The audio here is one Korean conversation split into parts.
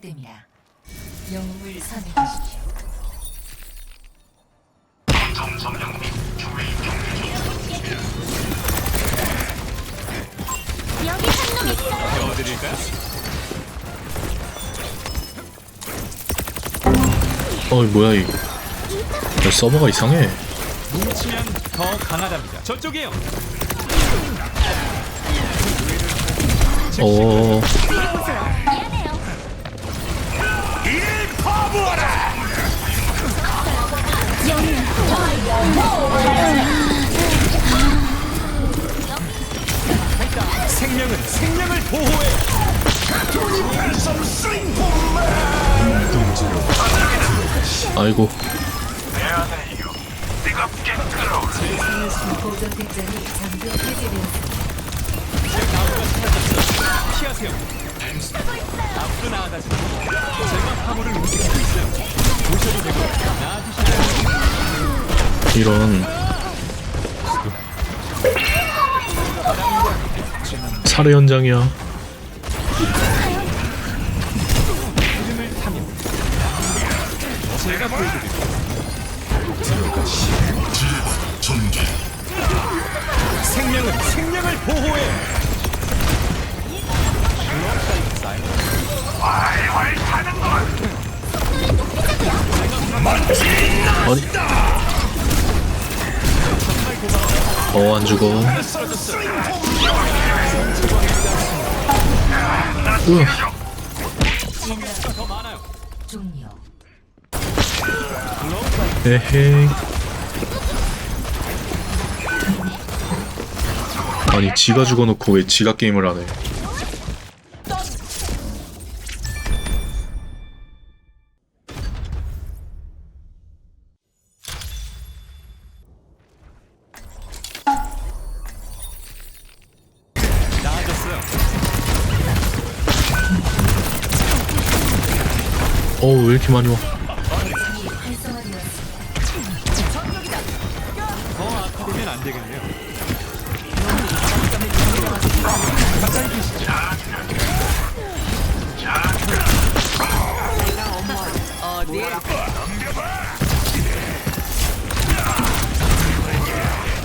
시작됩니다. 영웅을 선택하십시오. 여기 한놈 있어요. 도와드릴까요? 어이 뭐야 이 야, 서버가 이상해 뭉치면 더 강하답니다. 저쪽이요. 어미 생명은 생명을 보호해. 아이고 이런 살해 현장이야. 생명은 생명을 보호해. 아니 어안 죽어 종료. 에헤이 아니 지가 죽어놓고 왜 지가 게임을 하네 어우 왜 이렇게 많이 와.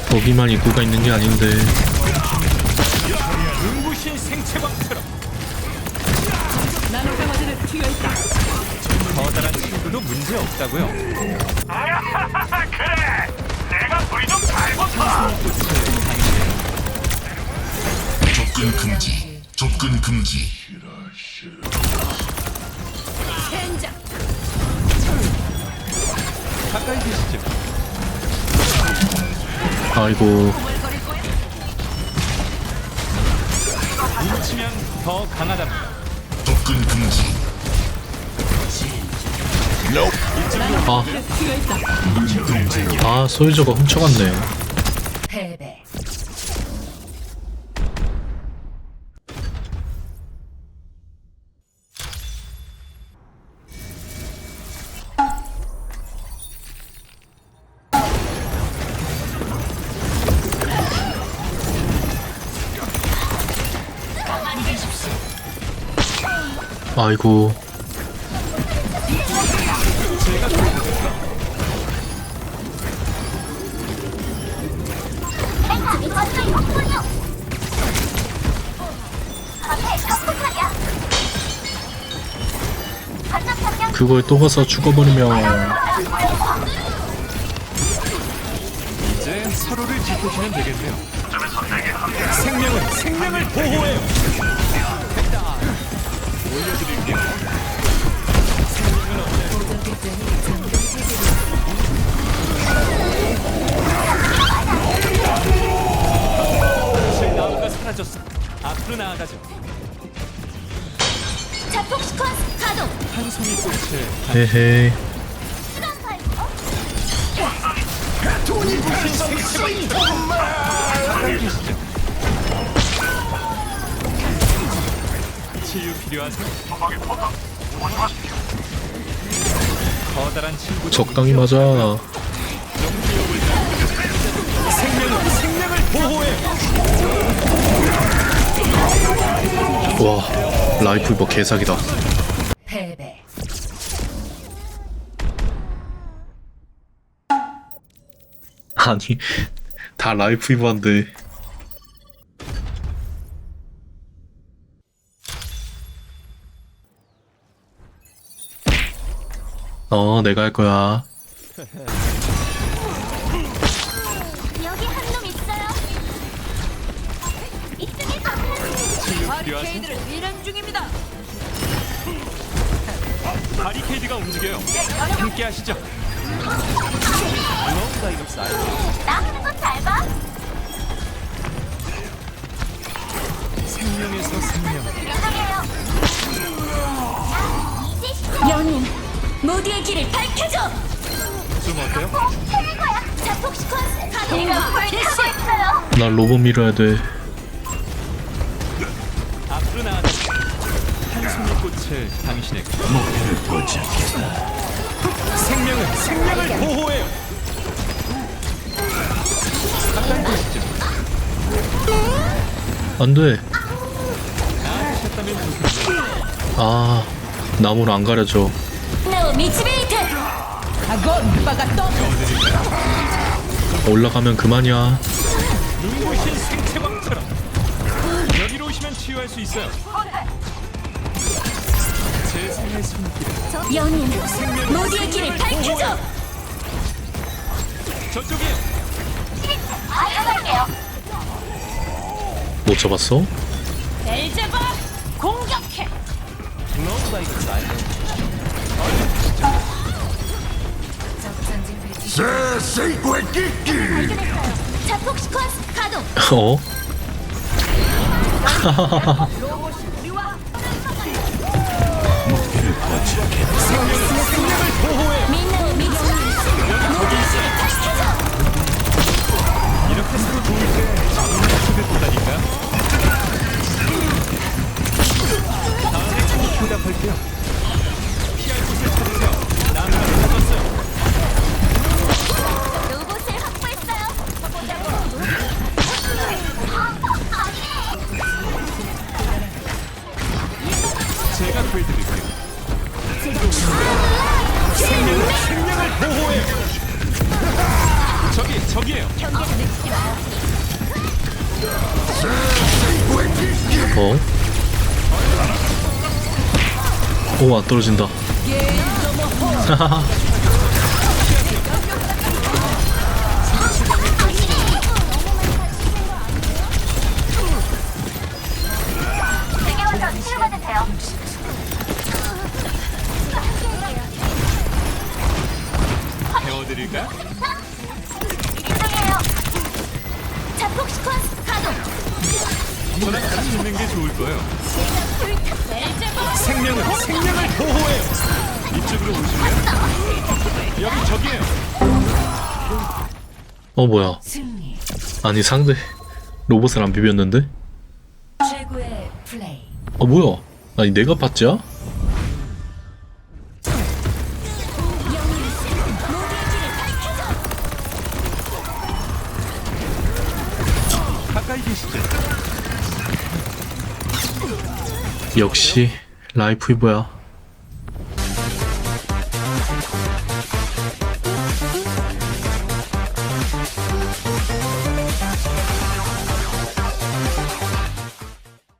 거기만 입구가 있는 게 아닌데 문제 없다고요. 접근 금지. 접근 금지. 가까이 계시죠. 아이고 뭉치면 더 강하답니다. 접근 금지. 아, 아 소유저가 훔쳐갔네 패배. 아이고 그걸 또 가서 죽어버리면 이제 서로를 지켜주면 되겠네요. 생명은 생명을 보호해요. 제 나무가 사라졌어. 앞으로 나아가죠. 자폭 헤헤 적당히 맞아. 와 라이플 뭐 개사기다. 패배. 아니 다 라이프이브한데 어 내가 할 거야 필요하세요? 바리케이드가 움직여요. 함께 하시죠. 나 하는 거잘 봐. 생명에서 생명. 연인 모두의 길을 밝혀줘. 좀 어때요? 최고야. 자 폭 시퀀스 가동. 내가 불타고 있어요. 나 로봇 밀어야 돼 꽃을 당신에게 목표를 포착했다. 생명은 생명을 보호해요. 가까이 보시죠. 안 돼 나아가셨다면 좋겠네요. 아 나무를 안 가려져. 올라가면 그만이야 눈부신 생체광처럼 여기로 오시면 치유할 수 있어요. 연인 모두의 길을 밝혀줘. 저쪽이요. 알아갈게요. 못 잡았어? 벨제바 공격해. 배치 자폭 시퀀스 가동. 어? 보다니까. 다음에 꼭 보답할게요. 피할 곳을 찾으세요. 나무가 찾았어요. 로봇을 확보했어요. 제가 구해드릴게요. 생명은 생명을 보호해요. 저기 저기에요. 어? 오, 안 떨어진다. 되게 있는 게 좋을 거예요. 생명은 생명을 보호해요. 이쪽으로 오실래요? 여기 저기에요. 어, 뭐야. 아니, 상대 로봇을 안 비볐는데? 어, 뭐야. 아니, 내가 봤지야? 가까이 계시죠. 역시, 라이프 이브야.